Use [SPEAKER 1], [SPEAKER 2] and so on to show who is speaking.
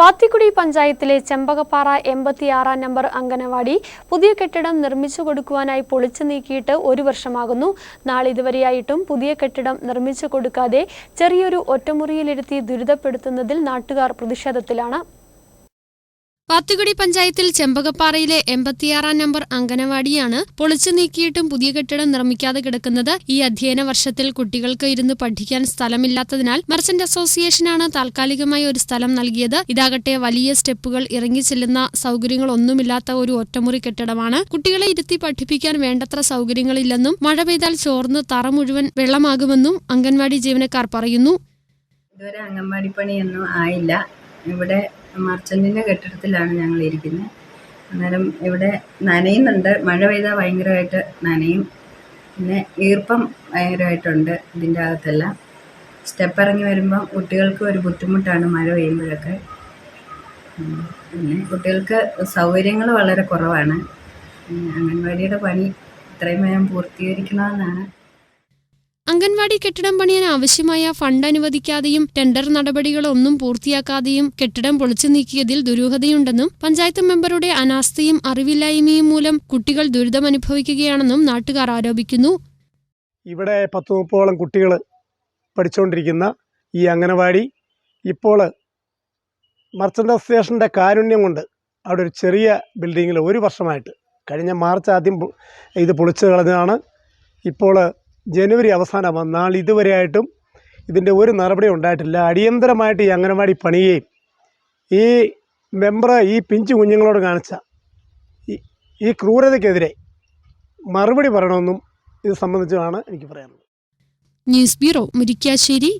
[SPEAKER 1] വാത്തിക്കുടി പഞ്ചായത്തിലെ ചെമ്പകപ്പാറ എൺപത്തിയാറാം നമ്പർ അംഗനവാടി പുതിയ കെട്ടിടം നിർമ്മിച്ചു കൊടുക്കുവാനായി പൊളിച്ചു നീക്കിയിട്ട് ഒരു വർഷമാകുന്നു. നാളിതുവരെയായിട്ടും പുതിയ കെട്ടിടം നിർമ്മിച്ചു കൊടുക്കാതെ ചെറിയൊരു ഒറ്റമുറിയിലിരുത്തി ദുരിതപ്പെടുത്തുന്നതിൽ നാട്ടുകാർ പ്രതിഷേധത്തിലാണ്. പാത്തുകുടി പഞ്ചായത്തിൽ ചെമ്പകപ്പാറയിലെ എൺപത്തിയാറാം നമ്പർ അംഗനവാടിയാണ് പൊളിച്ചു നീക്കിയിട്ടും പുതിയ കെട്ടിടം നിർമ്മിക്കാതെ കിടക്കുന്നത്. ഈ അധ്യയന വർഷത്തിൽ കുട്ടികൾക്ക് ഇരുന്ന് പഠിക്കാൻ സ്ഥലമില്ലാത്തതിനാൽ മർച്ചന്റ് അസോസിയേഷനാണ് താൽക്കാലികമായി ഒരു സ്ഥലം നൽകിയത്. ഇതാകട്ടെ വലിയ സ്റ്റെപ്പുകൾ ഇറങ്ങി ചെല്ലുന്ന സൗകര്യങ്ങളൊന്നുമില്ലാത്ത ഒരു ഒറ്റമുറി കെട്ടിടമാണ്. കുട്ടികളെ ഇരുത്തി പഠിപ്പിക്കാൻ വേണ്ടത്ര സൗകര്യങ്ങളില്ലെന്നും മഴ പെയ്താൽ ചോർന്ന് തറ മുഴുവൻ വെള്ളമാകുമെന്നും അംഗൻവാടി ജീവനക്കാർ പറയുന്നു.
[SPEAKER 2] ഇതുവരെ അംഗൻവാടി പണിയൊന്നും ആയില്ല. ഇവിടെ മർച്ചന്റിന്റെ കെട്ടിടത്തിലാണ് ഞങ്ങൾ ഇരിക്കുന്നത്. അന്നേരം ഇവിടെ നനയുന്നുണ്ട്. മഴ പെയ്താൽ ഭയങ്കരമായിട്ട് നനയും. പിന്നെ ഈർപ്പം ഭയങ്കരമായിട്ടുണ്ട് ഇതിന്റെ അകത്തെല്ലാം. സ്റ്റെപ്പ് ഇറങ്ങി വരുമ്പം കുട്ടികൾക്ക് ഒരു ബുദ്ധിമുട്ടാണ് മഴ പെയ്യുമ്പോഴൊക്കെ. പിന്നെ കുട്ടികൾക്ക് സൗകര്യങ്ങൾ വളരെ കുറവാണ്. അംഗൻവാടിയുടെ പണി ഇത്രയും വേഗം പൂർത്തീകരിക്കണമെന്നാണ്
[SPEAKER 1] അംഗൻവാടി കെട്ടിടം പണിയാൻ ആവശ്യമായ ഫണ്ട് അനുവദിക്കാതെയും ടെൻഡർ നടപടികളൊന്നും പൂർത്തിയാക്കാതെയും കെട്ടിടം പൊളിച്ചു നീക്കിയതിൽ ദുരൂഹതയുണ്ടെന്നും പഞ്ചായത്ത് മെമ്പറുടെ അനാസ്ഥയും അറിവില്ലായ്മയും മൂലം കുട്ടികൾ ദുരിതമനുഭവിക്കുകയാണെന്നും നാട്ടുകാർ ആരോപിക്കുന്നു.
[SPEAKER 3] ഇവിടെ പത്ത് മുപ്പതോളം കുട്ടികൾ പഠിച്ചുകൊണ്ടിരിക്കുന്ന ഈ അംഗനവാടി ഇപ്പോൾ മർച്ചന്റ് അസോസിയേഷന്റെ കാരുണ്യം കൊണ്ട് അവിടെ ഒരു ചെറിയ ബിൽഡിങ്ങിൽ ഒരു വർഷമായിട്ട് കഴിഞ്ഞ മാർച്ച് ആദ്യം ഇത് പൊളിച്ചു കളഞ്ഞതാണ്. ഇപ്പോൾ ജനുവരി അവസാനം നാൾ ഇതുവരെയായിട്ടും ഇതിന്റെ ഒരു നടപടി ഉണ്ടായിട്ടില്ല. അടിയന്തരമായിട്ട് ഈ അംഗനവാടി പണിയുകയും ഈ മെമ്പർ ഈ പിഞ്ചു കുഞ്ഞുങ്ങളോട് കാണിച്ച ഈ ക്രൂരതയ്ക്കെതിരെ മറുപടി പറയണമെന്നും ഇത് സംബന്ധിച്ചുമാണ് എനിക്ക് പറയാനുള്ളത്.
[SPEAKER 1] News bureau Murikkassery.